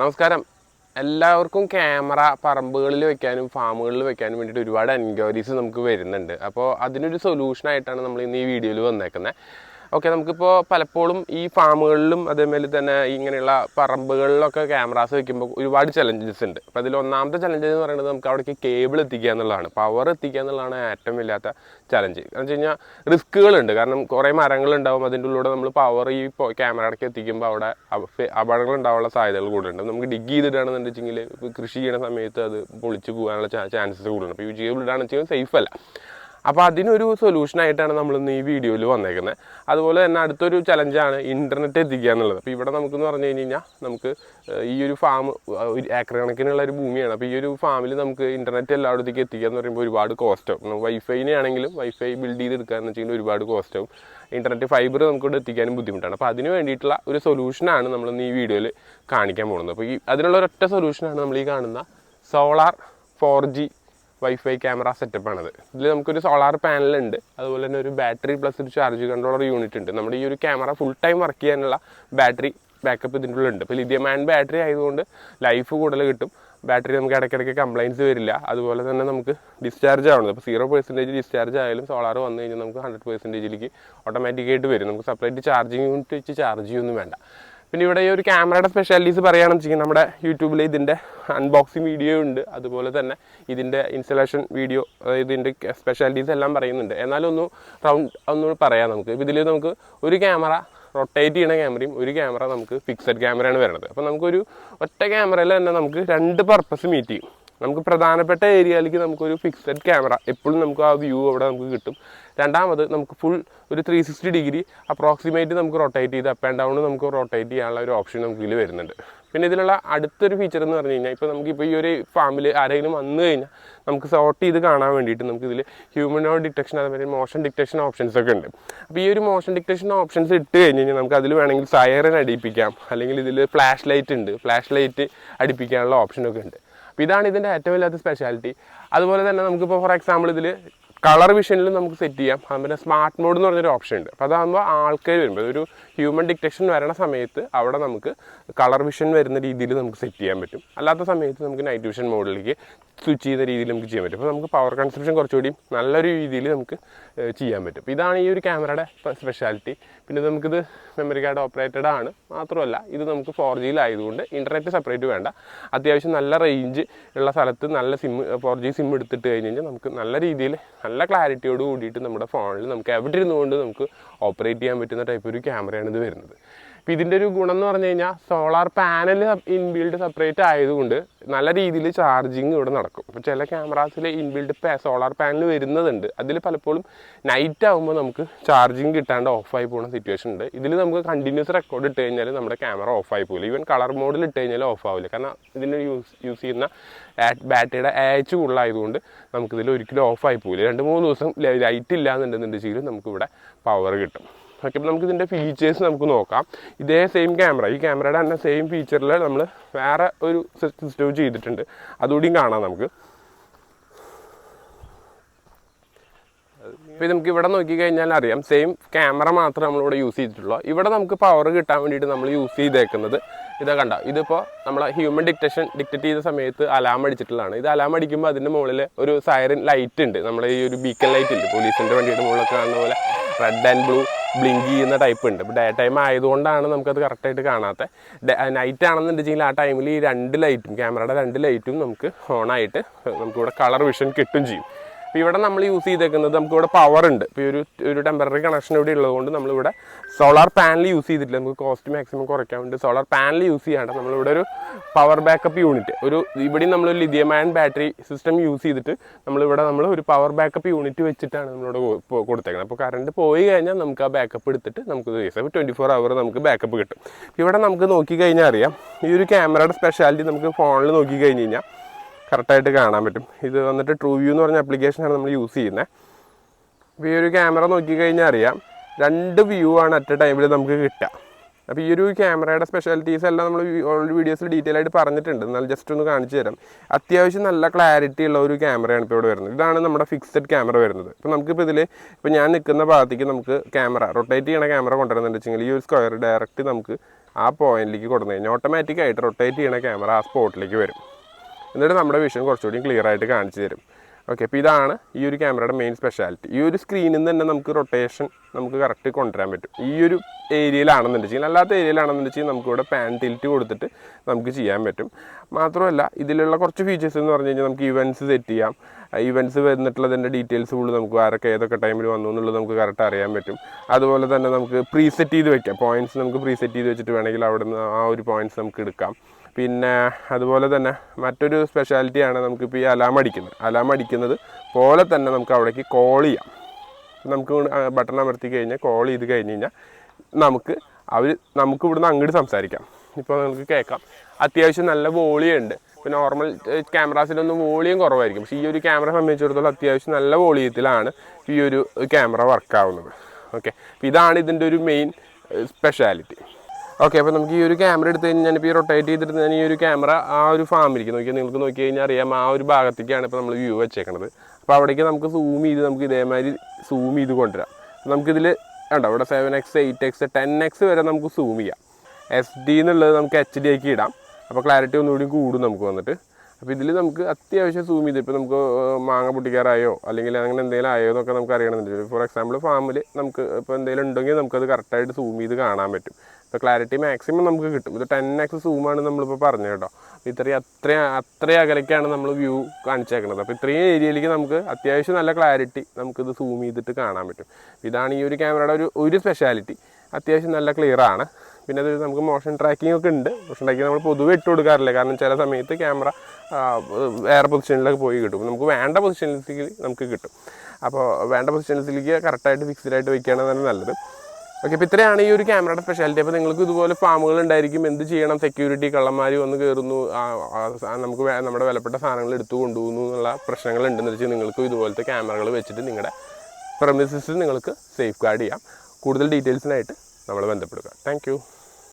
നമസ്കാരം. എല്ലാവർക്കും ക്യാമറ പറമ്പുകളിൽ വെക്കാനും ഫാമുകളിൽ വെക്കാനും വേണ്ടിയിട്ട് ഒരുപാട് എൻക്വയറീസ് നമുക്ക് വരുന്നുണ്ട്. അപ്പോൾ അതിനൊരു സൊല്യൂഷനായിട്ടാണ് നമ്മൾ ഇന്ന് ഈ വീഡിയോയിൽ വന്നേക്കുന്നത് ഓക്കെ നമുക്കിപ്പോൾ പലപ്പോഴും ഈ ഫാമുകളിലും അതേമാതിരി തന്നെ ഇങ്ങനെയുള്ള പറമ്പുകളിലൊക്കെ ക്യാമറാസ് വയ്ക്കുമ്പോൾ ഒരുപാട് ചലഞ്ചസ് ഉണ്ട്. അപ്പോൾ അതിൽ ഒന്നാമത്തെ ചലഞ്ച് എന്ന് പറയുന്നത് നമുക്ക് അവിടേക്ക് കേബിൾ എത്തിക്കുക എന്നുള്ളതാണ്. പവർ എത്തിക്കുക എന്നുള്ളതാണ് ഏറ്റവും ഇല്ലാത്ത ചലഞ്ച് എന്ന് വെച്ച് കഴിഞ്ഞാൽ റിസ്ക്കുകളുണ്ട് കാരണം കുറേ മരങ്ങളുണ്ടാവും അതിന്റെ ഉള്ളിലൂടെ നമ്മൾ പവർ ഈ ക്യാമറയിടയ്ക്ക് എത്തിക്കുമ്പോൾ അവിടെ അപകടങ്ങൾ ഉണ്ടാവാനുള്ള സാധ്യതകൾ കൂടുതലുണ്ട്. നമുക്ക് ഡിഗ് ചെയ്തിട്ടാണെന്ന് വെച്ചെങ്കിൽ കൃഷി ചെയ്യുന്ന സമയത്ത് അത് പൊളിച്ച് പോകാനുള്ള ചാൻസസ് കൂടുതലുണ്ട്. അപ്പോൾ ഈ കേബിൾ ഇടാണെന്ന് വെച്ചാൽ സേഫ് അല്ല. അപ്പോൾ അതിനൊരു സൊല്യൂഷനായിട്ടാണ് നമ്മൾ ഇന്ന് ഈ വീഡിയോയിൽ വന്നേക്കുന്നത് അതുപോലെ തന്നെ അടുത്തൊരു ചലഞ്ചാണ് ഇന്റർനെറ്റ് എത്തിക്കുക എന്നുള്ളത്. അപ്പോൾ ഇവിടെ നമുക്കെന്ന് പറഞ്ഞു കഴിഞ്ഞ് കഴിഞ്ഞാൽ നമുക്ക് ഈ ഒരു ഫാം ഒരു ഏക്കർ കണക്കിനുള്ള ഒരു ഭൂമിയാണ്. അപ്പോൾ ഈ ഒരു ഫാമിൽ നമുക്ക് ഇന്റർനെറ്റ് എല്ലായിടത്തേക്ക് എത്തിക്കുക എന്ന് പറയുമ്പോൾ ഒരുപാട് കോസ്റ്റ് ആവും. വൈഫൈനെ ആണെങ്കിലും വൈഫൈ ബിൽഡ് ചെയ്ത് എന്ന് വെച്ചാൽ ഒരുപാട് കോസ്റ്റ് ആവും. ഇന്റർനെറ്റ് ഫൈബർ നമുക്കിവിടെ എത്തിക്കാനും ബുദ്ധിമുട്ടാണ്. അപ്പോൾ അതിന് വേണ്ടിയിട്ടുള്ള ഒരു സൊല്യൂഷനാണ് നമ്മൾ ഈ വീഡിയോയിൽ കാണിക്കാൻ പോകുന്നത്. അപ്പോൾ ഈ അതിനുള്ള ഒരൊറ്റ സൊല്യൂഷനാണ് നമ്മൾ ഈ കാണുന്ന solar four G wifi camera സെറ്റപ്പാണത് ഇതിൽ നമുക്കൊരു സോളാർ പാനൽ ഉണ്ട്. അതുപോലെ തന്നെ ഒരു ബാറ്ററി പ്ലസ് ഒരു ചാർജ് കൺട്രോളർ യൂണിറ്റ് ഉണ്ട്. നമ്മുടെ ഈ ഒരു ക്യാമറ ഫുൾ ടൈം വർക്ക് ചെയ്യാനുള്ള ബാറ്ററി ബാക്കപ്പ് ഇതിന്റെ ഉള്ളിലുണ്ട് ഇപ്പോൾ ലിഥിയം ആൻഡ് ബാറ്ററി ആയതുകൊണ്ട് ലൈഫ് കൂടുതൽ കിട്ടും. ബാറ്ററി നമുക്ക് ഇടയ്ക്കിടയ്ക്ക് കംപ്ലൈന്റ്സ് വരില്ല. അതുപോലെ തന്നെ നമുക്ക് ഡിസ്ചാർജ് ആവുന്നത് ഇപ്പോൾ സീറോ പെർസെന്റേജ് ഡിസ്ചാർജ് ആയാലും സോളാർ വന്നു കഴിഞ്ഞാൽ നമുക്ക് ഹൺഡ്രഡ് പെർസെന്റേജിലേക്ക് ഓട്ടോമാറ്റിക്കായിട്ട് വരും. നമുക്ക് സെപ്പറേറ്റ് ചാർജിങ് യൂണിറ്റ് വെച്ച് ചാർജ് ചെയ്യൊന്നും വേണ്ട. പിന്നെ ഇവിടെ ഈ ഒരു ക്യാമറയുടെ സ്പെഷ്യാലിറ്റീസ് പറയുകയാണെന്ന് വെച്ചാൽ നമ്മുടെ യൂട്യൂബിൽ ഇതിന്റെ അൺബോക്സിങ് വീഡിയോ ഉണ്ട്. അതുപോലെ തന്നെ ഇതിന്റെ ഇൻസ്റ്റലേഷൻ വീഡിയോ ഇതിന്റെ സ്പെഷ്യാലിറ്റീസ് എല്ലാം പറയുന്നുണ്ട്. എന്നാലും ഒന്ന് റൗണ്ട് ഒന്ന് പറയാം നമുക്ക്. ഇതിൽ നമുക്ക് ഒരു ക്യാമറ റൊട്ടേറ്റ് ചെയ്യുന്ന ക്യാമറയും ഒരു ക്യാമറ നമുക്ക് ഫിക്സഡ് ക്യാമറയാണ് വരുന്നത്. അപ്പോൾ നമുക്കൊരു ഒറ്റ ക്യാമറയിൽ തന്നെ നമുക്ക് രണ്ട് പർപ്പസ് മീറ്റ് ചെയ്യും. നമുക്ക് പ്രധാനപ്പെട്ട ഏരിയയിലേക്ക് നമുക്കൊരു ഫിക്സഡ് ക്യാമറ എപ്പോഴും നമുക്ക് ആ വ്യൂ അവിടെ നമുക്ക് കിട്ടും. രണ്ടാമത് നമുക്ക് ഫുൾ ഒരു ത്രീ സിക്സ്റ്റി ഡിഗ്രി അപ്രോക്സിമേറ്റ് നമുക്ക് റൊട്ടേറ്റ് ചെയ്ത് അപ്പ് ആൻഡ് ഡൗൺ നമുക്ക് റൊട്ടേറ്റ് ചെയ്യാനുള്ള ഒരു ഓപ്ഷൻ നമുക്ക് ഇതിൽ വരുന്നുണ്ട്. പിന്നെ ഇതിലുള്ള അടുത്തൊരു ഫീച്ചർ എന്ന് പറഞ്ഞു കഴിഞ്ഞാൽ ഇപ്പോൾ നമുക്കിപ്പോൾ ഈ ഒരു ഫാമിൽ ആരെങ്കിലും വന്നു കഴിഞ്ഞാൽ നമുക്ക് സോർട്ട് ചെയ്ത് കാണാൻ വേണ്ടിയിട്ട് നമുക്ക് ഇതിൽ ഹ്യൂമനോ ഡിറ്റക്ഷൻ അതുപോലെ മോഷൻ ഡിറ്റക്ഷൻ ഓപ്ഷൻസ് ഒക്കെ ഉണ്ട്. അപ്പോൾ ഈ ഒരു മോഷൻ ഡിറ്റക്ഷൻ ഓപ്ഷൻസ് ഇട്ട് കഴിഞ്ഞ് കഴിഞ്ഞാൽ നമുക്ക് അതിൽ വേണമെങ്കിൽ സയറൻ അടിപ്പിക്കാം അല്ലെങ്കിൽ ഇതിൽ ഫ്ലാഷ് ലൈറ്റ് ഉണ്ട് ഫ്ലാഷ് ലൈറ്റ് അടിപ്പിക്കാനുള്ള ഓപ്ഷനൊക്കെ ഉണ്ട്. അപ്പോൾ ഇതാണ് ഇതിന്റെ ഏറ്റവും വലിയ സ്പെഷ്യാലിറ്റി അതുപോലെ തന്നെ നമുക്കിപ്പോൾ ഫോർ എക്സാമ്പിൾ ഇതിൽ കളർ വിഷനിലും നമുക്ക് സെറ്റ് ചെയ്യാം. അതുപോലെ സ്മാർട്ട് മോഡ് എന്ന് പറഞ്ഞൊരു ഓപ്ഷൻ ഉണ്ട്. അപ്പോൾ അതാകുമ്പോൾ ആൾക്കാർ വരുമ്പോൾ ഒരു ഹ്യൂമൻ ഡിറ്റക്ഷൻ വരണ സമയത്ത് അവിടെ നമുക്ക് കളർ വിഷൻ വരുന്ന രീതിയിൽ നമുക്ക് സെറ്റ് ചെയ്യാൻ പറ്റും. അല്ലാത്ത സമയത്ത് നമുക്ക് നൈറ്റ് വിഷൻ മോഡിലേക്ക് സ്വിച്ച് ചെയ്യുന്ന രീതിയിൽ നമുക്ക് ചെയ്യാൻ പറ്റും. അപ്പോൾ നമുക്ക് പവർ കൺസപ്ഷൻ കുറച്ചുകൂടി നല്ലൊരു രീതിയിൽ നമുക്ക് ചെയ്യാൻ പറ്റും. അപ്പോൾ ഇതാണ് ഈ ഒരു ക്യാമറയുടെ സ്പെഷ്യാലിറ്റി പിന്നെ നമുക്കിത് മെമ്മറി കാർഡ് ഓപ്പറേറ്റഡ് ആണ്. മാത്രമല്ല ഇത് നമുക്ക് ഫോർ ജിയിലായതുകൊണ്ട് ഇന്റർനെറ്റ് സെപ്പറേറ്റ് വേണ്ട. അത്യാവശ്യം നല്ല റേഞ്ച് ഉള്ള സ്ഥലത്ത് നല്ല സിം ഫോർ ജി സിം എടുത്തിട്ട് കഴിഞ്ഞ് കഴിഞ്ഞാൽ നമുക്ക് നല്ല രീതിയിൽ നല്ല ക്ലാരിറ്റിയോട് കൂടിയിട്ട് നമ്മുടെ ഫോണിൽ നമുക്ക് എവിടെ ഇരുന്നുകൊണ്ട് നമുക്ക് ഓപ്പറേറ്റ് ചെയ്യാൻ പറ്റുന്ന ടൈപ്പ് ഒരു ക്യാമറയാണ് ഇത് വരുന്നത്. അപ്പോൾ ഇതിന്റെ ഒരു ഗുണം എന്ന് പറഞ്ഞു കഴിഞ്ഞാൽ സോളാർ പാനൽ ഇൻബിൽഡ് സെപ്പറേറ്റ് ആയതുകൊണ്ട് നല്ല രീതിയിൽ ചാർജിങ് ഇവിടെ നടക്കും. അപ്പോൾ ചില ക്യാമറാസിൽ ഇൻബിൽഡ് സോളാർ പാനൽ വരുന്നതുണ്ട്. അതിൽ പലപ്പോഴും നൈറ്റ് ആകുമ്പോൾ നമുക്ക് ചാർജിങ് കിട്ടാണ്ട് ഓഫായി പോകുന്ന സിറ്റുവേഷൻ ഉണ്ട്. ഇതിൽ നമുക്ക് കണ്ടിന്യൂസ് റെക്കോർഡ് ഇട്ട് കഴിഞ്ഞാൽ നമ്മുടെ ക്യാമറ ഓഫായി പോകില്ല ഈവൻ കളർ മോഡിൽ ഇട്ട് കഴിഞ്ഞാൽ ഓഫ് ആവില്ല. കാരണം ഇതിന് യൂസ് യൂസ് ചെയ്യുന്ന ബാറ്ററിയുടെ ഏച്ച് കൂടുതലായതുകൊണ്ട് നമുക്കിതിൽ ഒരിക്കലും ഓഫായി പോകില്ല രണ്ട് മൂന്ന് ദിവസം ലൈറ്റ് ഇല്ല എന്നുണ്ടെന്നുണ്ടെങ്കിൽ നമുക്കിവിടെ പവർ കിട്ടും. ഓക്കെ അപ്പോൾ നമുക്ക് ഇതിന്റെ ഫീച്ചേഴ്സ് നമുക്ക് നോക്കാം. ഇതേ സെയിം ക്യാമറ ഈ ക്യാമറയുടെ തന്നെ സെയിം ഫീച്ചറിൽ നമ്മൾ വേറെ ഒരു സിസ്റ്റം ചെയ്തിട്ടുണ്ട്. അതുകൂടിയും കാണാം നമുക്ക്. ഇപ്പോൾ നമുക്ക് ഇവിടെ നോക്കിക്കഴിഞ്ഞാൽ അറിയാം. സെയിം ക്യാമറ മാത്രമേ നമ്മളിവിടെ യൂസ് ചെയ്തിട്ടുള്ളൂ. ഇവിടെ നമുക്ക് പവർ കിട്ടാൻ വേണ്ടിയിട്ട് നമ്മൾ യൂസ് ചെയ്തേക്കുന്നത് ഇതാ കണ്ട? ഇതിപ്പോൾ നമ്മൾ ഹ്യൂമൻ ഡിക്റ്റേഷൻ ഡിക്റ്റേറ്റ് ചെയ്ത സമയത്ത് അലാം അടിച്ചിട്ടുള്ളതാണ്. ഇത് അലാം അടിക്കുമ്പോൾ അതിന്റെ മുകളിൽ ഒരു സൈറൻ ലൈറ്റ് ഉണ്ട്. നമ്മൾ ഈ ഒരു ബീക്കൺ ലൈറ്റ് ഉണ്ട് പോലീസിന്റെ വണ്ടിയുടെ മുകളിലൊക്കെ കാണുന്ന പോലെ. റെഡ് ആൻഡ് ബ്ലൂ ബ്ലിങ്ക് ചെയ്യുന്ന ടൈപ്പ് ഉണ്ട്. ഇപ്പോൾ ഡേ ടൈം ആയതുകൊണ്ടാണ് നമുക്കത് കറക്റ്റായിട്ട് കാണാത്ത. നൈറ്റ് ആണെന്നുണ്ടെങ്കിൽ ആ ടൈമിൽ ഈ രണ്ട് ലൈറ്റും ക്യാമറയുടെ രണ്ട് ലൈറ്റും നമുക്ക് ഓണായിട്ട് നമുക്കിവിടെ കളർ വിഷൻ കിട്ടും ചെയ്യും. ഇപ്പോൾ ഇവിടെ നമ്മൾ യൂസ് ചെയ്തേക്കുന്നത് നമുക്കിവിടെ പവർ ഉണ്ട്. ഇപ്പോൾ ഒരു ഒരു ടെമ്പററി കണക്ഷൻ ഇവിടെ ഉള്ളതുകൊണ്ട് നമ്മളിവിടെ സോളാർ പാനൽ യൂസ് ചെയ്തിട്ടില്ല. നമുക്ക് കോസ്റ്റ് മാക്സിമം കുറയ്ക്കാൻ വേണ്ടി സോളാർ പാനൽ യൂസ് ചെയ്യാണ്ട് നമ്മളിവിടെ ഒരു പവർ ബാക്കപ്പ് യൂണിറ്റ് ഒരു ഇവിടെയും നമ്മൾ ലിഥിയം ബാറ്ററി സിസ്റ്റം യൂസ് ചെയ്തിട്ട് നമ്മളിവിടെ നമ്മൾ ഒരു പവർ ബാക്കപ്പ് യൂണിറ്റ് വെച്ചിട്ടാണ് നമ്മളിവിടെ കൊടുത്തേക്കുന്നത്. അപ്പോൾ കറണ്ട് പോയി കഴിഞ്ഞാൽ നമുക്ക് ആ ബാക്കപ്പ് എടുത്തിട്ട് നമുക്ക് അപ്പോൾ ട്വന്റി ഫോർ അവർ നമുക്ക് ബാക്കപ്പ് കിട്ടും. ഇവിടെ നമുക്ക് നോക്കി കഴിഞ്ഞാൽ അറിയാം ഈ ഒരു ക്യാമറയുടെ സ്പെഷ്യാലിറ്റി നമുക്ക് ഫോണിൽ നോക്കി കഴിഞ്ഞ് കഴിഞ്ഞാൽ കറക്റ്റായിട്ട് കാണാൻ പറ്റും. ഇത് വന്നിട്ട് ട്രൂ വ്യൂ എന്ന് പറഞ്ഞ ആപ്ലിക്കേഷനാണ് നമ്മൾ യൂസ് ചെയ്യുന്നത് അപ്പോൾ ഈ ഒരു ക്യാമറ നോക്കിക്കഴിഞ്ഞാൽ അറിയാം രണ്ട് വ്യൂ ആണ് അറ്റ് ടൈമിൽ നമുക്ക് കിട്ടുക. അപ്പോൾ ഈ ഒരു ക്യാമറയുടെ സ്പെഷ്യാലിറ്റീസ് എല്ലാം നമ്മൾ ഓൾറെഡി വീഡിയോസിൽ ഡീറ്റെയിൽ ആയിട്ട് പറഞ്ഞിട്ടുണ്ട്. എന്നാൽ ജസ്റ്റ് ഒന്ന് കാണിച്ചു തരാം. അത്യാവശ്യം നല്ല ക്ലാരിറ്റി ഉള്ള ഒരു ക്യാമറയാണ് ഇപ്പോൾ ഇവിടെ വരുന്നത്. ഇതാണ് നമ്മുടെ ഫിക്സഡ് ക്യാമറ വരുന്നത്. ഇപ്പോൾ നമുക്കിപ്പോൾ ഇതിൽ ഇപ്പോൾ ഞാൻ നിൽക്കുന്ന ഭാഗത്തേക്ക് നമുക്ക് ക്യാമറ റൊട്ടേറ്റ് ചെയ്യണ ക്യാമറ കൊണ്ടുവരുന്നുണ്ട് വെച്ചെങ്കിൽ ഈ ഒരു സ്ക്വയർ ഡയറക്റ്റ് നമുക്ക് ആ പോയിന്റിലേക്ക് കൊടുക്കുന്നത് കഴിഞ്ഞാൽ ഓട്ടോമാറ്റിക്കായിട്ട് റൊട്ടേറ്റ് ചെയ്യണ ക്യാമറ ആ സ്പോട്ടിലേക്ക് വരും. എന്നിട്ട് നമ്മുടെ വിഷൻ കുറച്ചുകൂടി ക്ലിയർ ആയിട്ട് കാണിച്ചു തരും. ഓക്കെ അപ്പോൾ ഇതാണ് ഈ ഒരു ക്യാമറയുടെ മെയിൻ സ്പെഷ്യാലിറ്റി ഈ ഒരു സ്ക്രീനിൽ നിന്ന് തന്നെ നമുക്ക് റൊട്ടേഷൻ നമുക്ക് കറക്റ്റ് കൊണ്ടുവരാൻ പറ്റും. ഈ ഒരു ഏരിയയിലാണെന്നുണ്ടെങ്കിൽ അല്ലാത്ത ഏരിയയിലാണെന്നുണ്ടെങ്കിൽ നമുക്ക് ഇവിടെ പാൻ ടിൽറ്റ് കൊടുത്തിട്ട് നമുക്ക് ചെയ്യാൻ പറ്റും. മാത്രമല്ല ഇതിലുള്ള കുറച്ച് ഫീച്ചേഴ്സ് എന്ന് പറഞ്ഞു കഴിഞ്ഞാൽ നമുക്ക് ഇവന്റ്സ് സെറ്റ് ചെയ്യാം. ഇവന്റ്സ് വരുന്നിട്ടുള്ളതിന്റെ ഡീറ്റെയിൽസ് ഫുള്ള് നമുക്ക് ആരൊക്കെ ഏതൊക്കെ ടൈമിൽ വന്നു എന്നുള്ളത് നമുക്ക് കറക്റ്റ് അറിയാൻ പറ്റും. അതുപോലെ തന്നെ നമുക്ക് പ്രീസെറ്റ് ചെയ്ത് വെക്കാം. പോയിന്റ്സ് നമുക്ക് പ്രീസെറ്റ് ചെയ്ത് വെച്ചിട്ട് വേണമെങ്കിൽ അവിടെ നിന്ന് ആ ഒരു പോയിന്റ്സ് നമുക്ക് എടുക്കാം. പിന്നെ അതുപോലെ തന്നെ മറ്റൊരു സ്പെഷ്യാലിറ്റിയാണ് നമുക്കിപ്പോൾ ഈ അലാം അടിക്കുന്നത്. അലാം അടിക്കുന്നത് പോലെ തന്നെ നമുക്ക് അവിടേക്ക് കോൾ ചെയ്യാം. നമുക്ക് ബട്ടൺ അമർത്തി കഴിഞ്ഞാൽ കോൾ ചെയ്ത് കഴിഞ്ഞ് കഴിഞ്ഞാൽ നമുക്ക് അവർ നമുക്ക് ഇവിടുന്ന് അങ്ങോട്ട് സംസാരിക്കാം. ഇപ്പോൾ നമുക്ക് കേൾക്കാം. അത്യാവശ്യം നല്ല വോളിയം ഉണ്ട്. ഇപ്പോൾ നോർമൽ ക്യാമറാസിലൊന്നും വോളിയം കുറവായിരിക്കും. പക്ഷേ ഈ ഒരു ക്യാമറ സംബന്ധിച്ചിടത്തോളം അത്യാവശ്യം നല്ല വോളിയത്തിലാണ് ഈ ഒരു ക്യാമറ വർക്കാവുന്നത് ഓക്കെ ഇതാണ് ഇതിന്റെ ഒരു മെയിൻ സ്പെഷ്യാലിറ്റി ഓക്കെ അപ്പോൾ നമുക്ക് ഈ ഒരു ക്യാമറ എടുത്ത് കഴിഞ്ഞാൽ ഞാനിപ്പോൾ ഈ റൊട്ടേറ്റ് ചെയ്തിട്ട് ഞാൻ ഈ ഒരു ക്യാമറ ആ ഒരു ഫാമിലേക്ക് നോക്കിയാൽ നിങ്ങൾക്ക് നോക്കി കഴിഞ്ഞാൽ അറിയാം ആ ഒരു ഭാഗത്തേക്കാണ് ഇപ്പോൾ നമ്മൾ വ്യൂ വെച്ചേക്കണത്. അപ്പോൾ അവിടേക്ക് നമുക്ക് സൂം ചെയ്ത് നമുക്ക് ഇതേമാതിരി സൂം ചെയ്ത് കൊണ്ടുവരാം. നമുക്കിതിൽ ഉണ്ടോ ഇവിടെ seven x eight x ten x വരെ നമുക്ക് സൂം ചെയ്യാം. എസ് ഡി എന്നുള്ളത് നമുക്ക് എച്ച് ഡി ആക്കി ഇടാം. അപ്പോൾ ക്ലാരിറ്റി ഒന്നുകൂടി കൂടും നമുക്ക് വന്നിട്ട്. അപ്പോൾ ഇതിൽ നമുക്ക് അത്യാവശ്യം സൂം ചെയ്ത് ഇപ്പോൾ നമുക്ക് മാങ്ങ പൊട്ടിക്കാറായോ അല്ലെങ്കിൽ അങ്ങനെ എന്തെങ്കിലും ആയോ എന്നൊക്കെ നമുക്ക് അറിയണമെന്നുണ്ടെങ്കിൽ ഫോർ എക്സാമ്പിൾ ഫാമിൽ നമുക്ക് ഇപ്പോൾ എന്തെങ്കിലും ഉണ്ടെങ്കിൽ നമുക്കത് കറക്റ്റായിട്ട് സൂം ചെയ്ത് കാണാൻ പറ്റും. ഇപ്പോൾ ക്ലാരിറ്റി മാക്സിമം നമുക്ക് കിട്ടും. ഇത് ടെൻ എക്സ് സൂമാണ് നമ്മളിപ്പോൾ പറഞ്ഞത് കേട്ടോ. ഇത്രയും അത്രയും അത്രയും അകലേക്കാണ് നമ്മൾ വ്യൂ കാണിച്ചേക്കുന്നത് അപ്പോൾ ഇത്രയും ഏരിയയിലേക്ക് നമുക്ക് അത്യാവശ്യം നല്ല ക്ലാരിറ്റി നമുക്കിത് സൂം ചെയ്തിട്ട് കാണാൻ പറ്റും. ഇതാണ് ഈ ഒരു ക്യാമറയുടെ ഒരു ഒരു സ്പെഷ്യാലിറ്റി അത്യാവശ്യം നല്ല ക്ലിയർ ആണ്. പിന്നെ അത് നമുക്ക് മോഷൻ ട്രാക്കിംഗ് ഒക്കെ ഉണ്ട്. മോഷൻ ട്രാക്കിംഗ് നമ്മൾ പൊതുവെ ഇട്ട് കൊടുക്കാറില്ല. കാരണം ചില സമയത്ത് ക്യാമറ വേറെ പൊസിഷനിലൊക്കെ പോയി കിട്ടും. നമുക്ക് വേണ്ട പൊസിഷനിലേക്ക് നമുക്ക് കിട്ടും. അപ്പോൾ വേണ്ട പൊസിഷനിലേക്ക് കറക്റ്റായിട്ട് ഫിക്സ്ഡ് ആയിട്ട് നല്ലത്. ഓക്കെ അപ്പോൾ ഇത്രയാണ് ഈ ഒരു ക്യാമറയുടെ സ്പെഷ്യാലിറ്റി അപ്പോൾ നിങ്ങൾക്ക് ഇതുപോലെ ഫാമുകൾ ഉണ്ടായിരിക്കും. എന്ത് ചെയ്യണം? സെക്യൂരിറ്റി കള്ളന്മാർ വന്ന് കയറുന്നു നമുക്ക് നമ്മുടെ വിലപ്പെട്ട സാധനങ്ങൾ എടുത്തു കൊണ്ടുപോകുന്നു എന്നുള്ള പ്രശ്നങ്ങൾ ഉണ്ടെന്ന് വെച്ചാൽ നിങ്ങൾക്ക് ഇതുപോലത്തെ ക്യാമറകൾ വെച്ചിട്ട് നിങ്ങളുടെ പ്രമിസസിൽ നിങ്ങൾക്ക് സേഫ് ഗാർഡ് ചെയ്യാം. കൂടുതൽ ഡീറ്റെയിൽസിനായിട്ട് നമ്മൾ ബന്ധപ്പെടുക. താങ്ക്